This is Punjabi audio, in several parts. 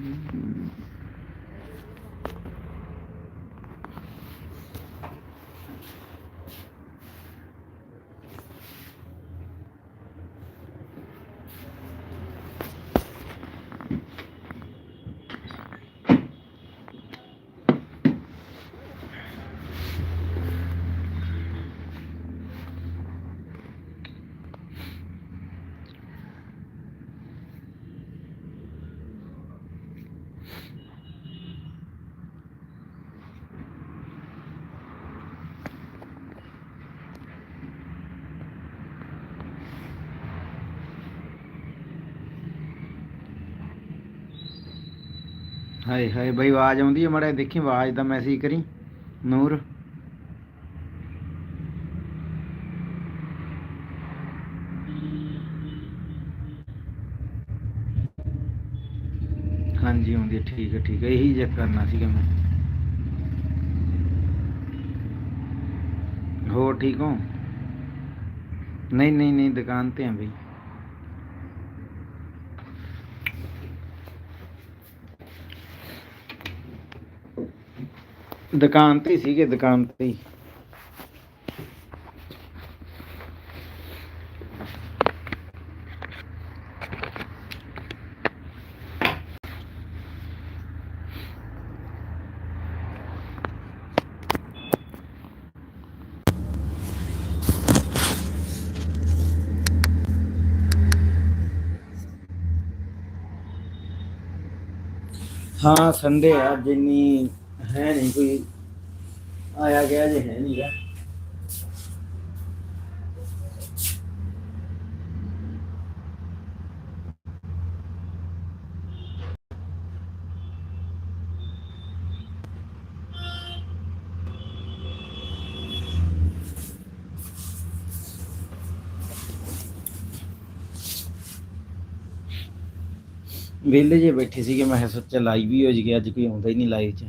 Mm-hmm. ਹਾਏ ਹਾਏ ਬਈ ਆਵਾਜ਼ ਆਉਂਦੀ ਹੈ ਮੜਾ ਦੇਖੀ ਆਵਾਜ਼ ਦਾ ਮੈਸੇਜ ਕਰੀ। ਨੂਰ। ਹਾਂਜੀ, ਆਉਂਦੀ ਠੀਕ ਹੈ ਠੀਕ ਹੈ ਇਹੀ ਚੈੱਕ ਕਰਨਾ ਸੀਗਾ ਮੈਂ। ਹੋਰ ਠੀਕ ਹੋ? ਨਹੀਂ ਨਹੀਂ ਨਹੀਂ, ਦੁਕਾਨ ਤੇ ਆ ਬਈ। ਦੁਕਾਨ ਤੇ ਸੀਗੇ ਦੁਕਾਨ ਤੇ ਹੀ। ਹਾਂ ਸੰਡੇ ਆ ਜਿੰਨੀ ਇੰਨੀ ਹੈ ਨਹੀਂ ਕੋਈ ਆਇਆ ਗਿਆ ਜੇ ਹੈ ਨਹੀਂਗਾ ਵਿਹਲੇ ਜੇ ਬੈਠੇ ਸੀਗੇ ਮੈਂ ਕਿਹਾ ਸੋਚਿਆ ਲਾਈਵ ਹੀ ਹੋ ਜੀ ਅੱਜ ਕੋਈ ਆਉਂਦਾ ਹੀ ਨਹੀਂ ਲਾਈਵ 'ਚ۔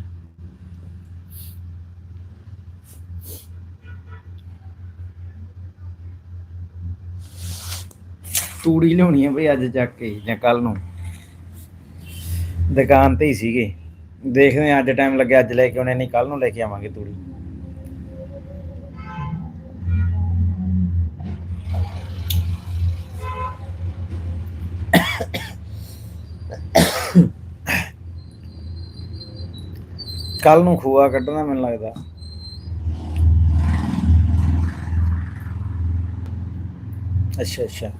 ਤੂੜੀ ਲਿਆਉਣੀ ਹੈ ਬਈ ਅੱਜ ਚੱਕ ਕੇ ਜਾਂ ਕੱਲ ਨੂੰ। ਦੁਕਾਨ ਤੇ ਹੀ ਸੀਗੇ। ਦੇਖਦੇ ਹਾਂ ਅੱਜ ਟਾਈਮ ਲੱਗਿਆ, ਅੱਜ ਲੈ ਕੇ ਆਉਣੇ, ਨਹੀਂ ਕੱਲ ਨੂੰ ਲੈ ਕੇ ਆਵਾਂਗੇ ਤੂੜੀ। ਕੱਲ ਨੂੰ ਖੂਆ ਕੱਢਣਾ ਮੈਨੂੰ ਲੱਗਦਾ। ਅੱਛਾ ਅੱਛਾ।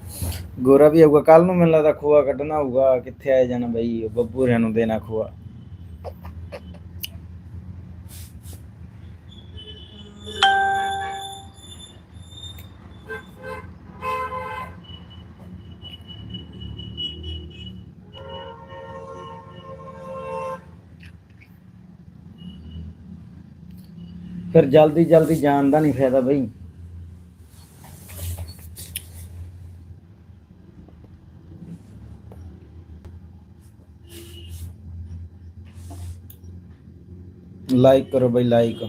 ਗੋਰਾ ਵੀ ਆਊਗਾ ਕੱਲ ਨੂੰ ਮੈਨੂੰ ਲੱਗਦਾ ਖੋਆ ਕੱਢਣਾ ਹੋਊਗਾ ਕਿੱਥੇ ਆਏ ਜਾਣਾ ਬਈ ਬੱਬੂ ਰਿਆਂ ਨੂੰ ਦੇਣਾ ਖੋਆ। ਫਿਰ ਜਲਦੀ ਜਲਦੀ ਜਾਣ ਦਾ ਨਹੀਂ ਫਾਇਦਾ ਬਈ। ਲਾਈਕ ਕਰੋ ਬਈ ਲਾਈਕ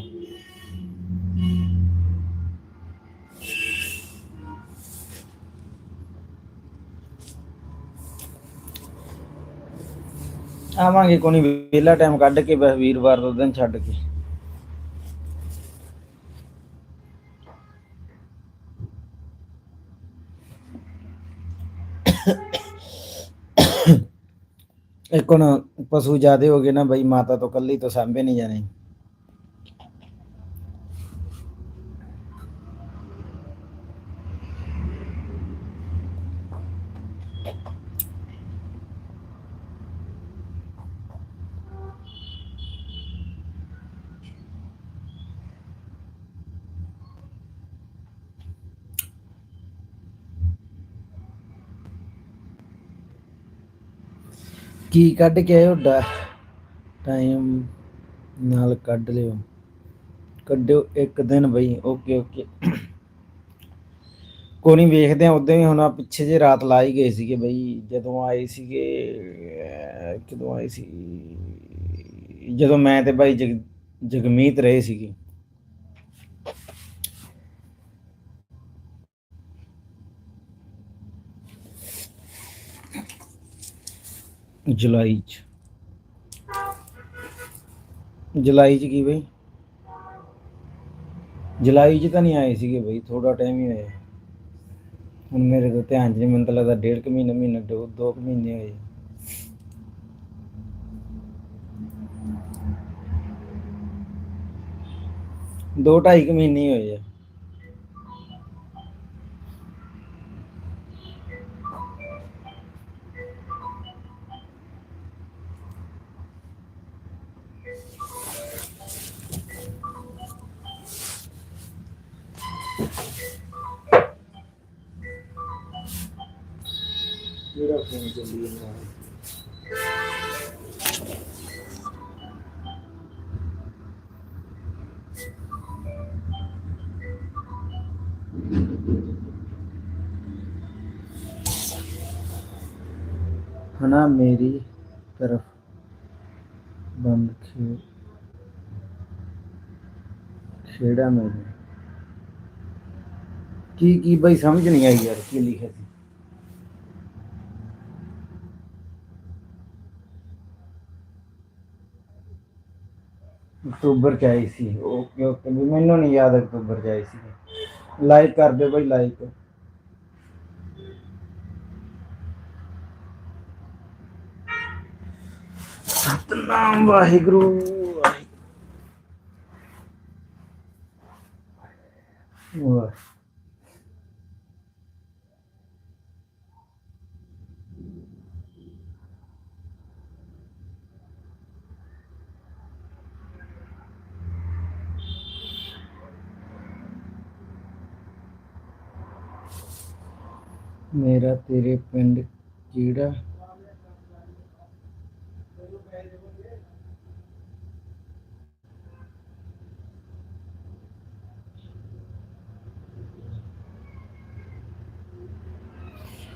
ਆਵਾਂਗੇ ਕੋਣੀ ਵਿਹਲਾ ਟਾਈਮ ਕੱਢ ਕੇ ਬਸ ਵੀਰਵਾਰ ਦਾ ਦਿਨ ਛੱਡ ਕੇ ਇੱਕ ਹੁਣ ਪਸ਼ੂ ਜ਼ਿਆਦੇ ਹੋ ਗਏ ਨਾ ਬਈ, ਮਾਤਾ ਤੋਂ ਕੱਲੀ ਤੋਂ ਸਾਂਭੇ ਨਹੀਂ ਜਾਣੇ। ਕੀ ਕੱਢ ਕੇ ਆਇਓ ਡਾ ਟਾਈਮ ਨਾਲ ਕੱਢ ਲਿਓ। ਕੱਢਿਓ ਇੱਕ ਦਿਨ ਬਈ ਓਕੇ ਓਕੇ ਕੋਈ ਨਹੀਂ ਵੇਖਦੇ ਆ ਉਦੋਂ ਹੀ ਹੁਣ ਆ ਪਿੱਛੇ ਜੇ ਰਾਤ ਲਾਈ ਗਏ ਸੀਗੇ ਬਈ ਜਦੋਂ ਆਏ ਸੀਗੇ ਅਹ, ਕਦੋਂ ਆਏ ਸੀ? ਜਦੋਂ ਮੈਂ ਤੇ ਬਾਈ ਜਗ ਜਗਮੀਤ ਰਹੇ ਸੀਗੇ। ਜੁਲਾਈ ਚ। ਜੁਲਾਈ ਚ ਕੀ ਬਈ? ਜੁਲਾਈ ਚ ਤਾਂ ਨਹੀਂ ਆਏ ਸੀਗੇ ਬਈ ਥੋੜਾ ਟਾਈਮ ਹੀ ਹੋਇਆ। ਹੁਣ ਮੇਰੇ ਤੋਂ ਧਿਆਨ ਜੀ ਮੈਨੂੰ ਤਾਂ ਲੱਗਦਾ ਡੇਢ ਕੁ ਮਹੀਨਾ ਮਹੀਨਾ, ਦੋ ਦੋ ਕੁ ਮਹੀਨੇ ਹੋਏ। ਦੋ ਢਾਈ ਕੁ ਮਹੀਨੇ ਹੋਏ ਆ। ਕਿਹੜਾ ਫੋਨ ਚੱਲੀ ਜਾਂਦਾ ਹਨਾ ਮੇਰੀ ਤਰਫ ਬੰਦ ਖੇ ਖੇੜਾ ਮੇਰੇ ਕੀ ਕੀ ਬਈ ਸਮਝ ਨਹੀਂ ਆਈ ਯਾਰ ਕੀ ਲਿਖਿਆ ਅਕਤੂਬਰ ਚ ਆਈ ਸੀ। ਓਕੇ ਓਕੇ ਵੀ ਮੈਨੂੰ ਨਹੀਂ ਯਾਦ ਅਕਤੂਬਰ ਚ ਆਈ ਸੀ। ਲਾਈਕ ਕਰ ਦਿਓ ਬਈ ਲਾਈਕ ਸਤਨਾਮ ਵਾਹਿਗੁਰੂ। ਵਾਹਿਗੁਰੂ। ਮੇਰਾ ਤੇਰੇ ਪਿੰਡ ਕਿਹੜਾ?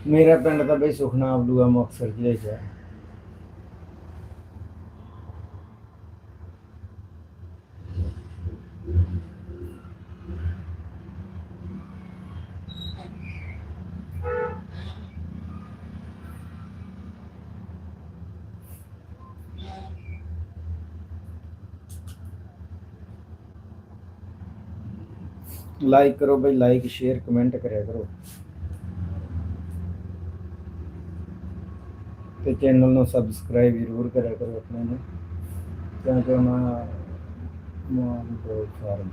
ਮੇਰਾ ਪਿੰਡ ਤਾਂ ਬਈ ਸੁਖਨਾ ਅਬਲੂਆ ਮੁਕਤਸਰ ਜ਼ਿਲ੍ਹੇ ਚ ਹੈ। ਲਾਈਕ ਕਰੋ ਬਈ ਲਾਈਕ ਸ਼ੇਅਰ ਕਮੈਂਟ ਕਰਿਆ ਕਰੋ। ਤੇ ਚੈਨਲ ਨੂੰ ਸਬਸਕ੍ਰਾਈਬ ਜ਼ਰੂਰ ਕਰਿਆ ਕਰੋ ਆਪਣੇ ਨੂੰ ਕਿਉਂਕਿ ਉਹਨਾਂ ਮਾਨ ਬਹੁਤ ਫਾਰਮ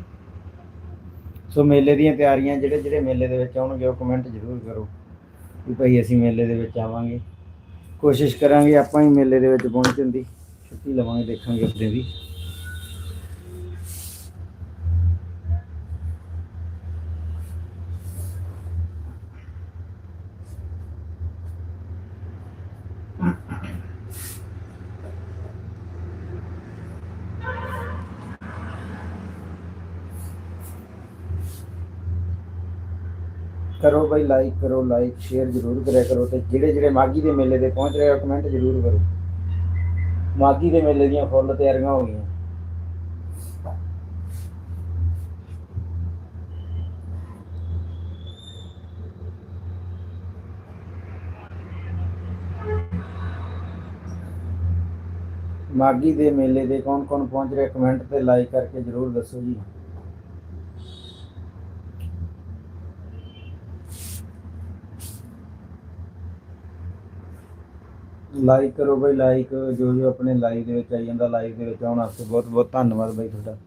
ਸੋ ਮੇਲੇ ਦੀਆਂ ਤਿਆਰੀਆਂ ਜਿਹੜੇ ਜਿਹੜੇ ਮੇਲੇ ਦੇ ਵਿੱਚ ਆਉਣਗੇ, ਉਹ ਕਮੈਂਟ ਜ਼ਰੂਰ ਕਰੋ ਕਿ ਭਾਈ ਅਸੀਂ ਮੇਲੇ ਦੇ ਵਿੱਚ ਆਵਾਂਗੇ। ਕੋਸ਼ਿਸ਼ ਕਰਾਂਗੇ ਆਪਾਂ ਹੀ ਮੇਲੇ ਦੇ ਵਿੱਚ ਪਹੁੰਚਣ ਦੀ, ਛੁੱਟੀ ਲਵਾਂਗੇ, ਦੇਖਾਂਗੇ ਆਪਣੇ ਦੀ। ਕਰੋ ਬਈ ਲਾਈਕ ਕਰੋ ਲਾਈਕ ਸ਼ੇਅਰ ਜ਼ਰੂਰ ਕਰਿਆ ਕਰੋ ਤੇ ਜਿਹੜੇ ਜਿਹੜੇ ਮਾਗੀ ਦੇ ਮੇਲੇ ਦੇ ਪਹੁੰਚ ਰਹੇ ਹੋ ਕਮੈਂਟ ਜ਼ਰੂਰ ਕਰੋ। ਮਾਗੀ ਦੇ ਮੇਲੇ ਦੀਆਂ ਫੁੱਲ ਤਿਆਰੀਆਂ ਹੋ ਗਈਆਂ। ਮਾਗੀ ਦੇ ਮੇਲੇ ਦੇ ਕੌਣ ਕੌਣ ਪਹੁੰਚ ਰਿਹਾ ਕਮੈਂਟ ਤੇ ਲਾਈਕ ਕਰਕੇ ਜ਼ਰੂਰ ਦੱਸੋ ਜੀ। ਲਾਈਕ ਕਰੋ ਬਈ ਲਾਈਕ ਜੋ ਜੋ ਆਪਣੇ ਲਾਈਵ ਦੇ ਵਿੱਚ ਆਈ ਜਾਂਦਾ ਲਾਈਵ ਦੇ ਵਿੱਚ ਆਉਣ ਵਾਸਤੇ ਬਹੁਤ ਬਹੁਤ ਧੰਨਵਾਦ ਬਈ ਤੁਹਾਡਾ।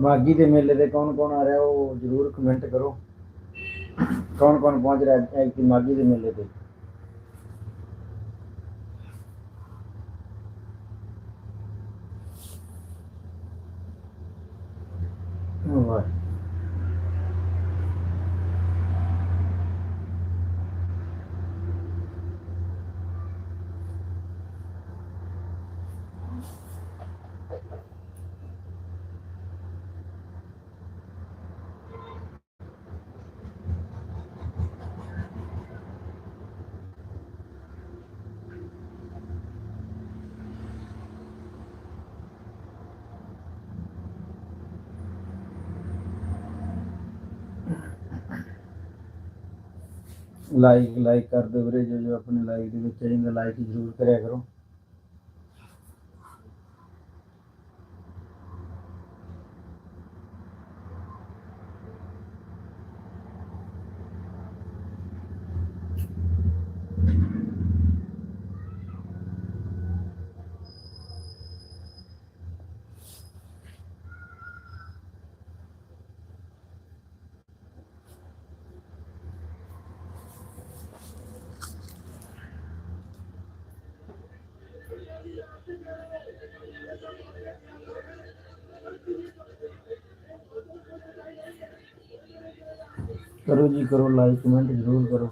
ਮਾਗੀ ਦੇ ਮੇਲੇ ਤੇ ਕੌਣ ਕੌਣ ਆ ਰਿਹਾ ਉਹ ਜਰੂਰ ਕਮੈਂਟ ਕਰੋ। ਕੌਣ ਕੌਣ ਪਹੁੰਚ ਰਿਹਾ ਹੈ ਕਿ ਮਾਗੀ ਦੇ ਮੇਲੇ ਤੇ? ਲਾਈਕ ਲਾਈਕ ਕਰ ਦਿਓ ਵੀਰੇ, ਜੋ ਜੋ ਆਪਣੇ ਲਾਈਕ ਦੇ ਵਿੱਚ ਚਾਹੀਦਾ ਲਾਈਕ ਜ਼ਰੂਰ ਕਰਿਆ ਕਰੋ। ਕਰੋ ਜੀ ਕਰੋ ਲਾਈਕ ਕਮੈਂਟ ਜ਼ਰੂਰ ਕਰੋ।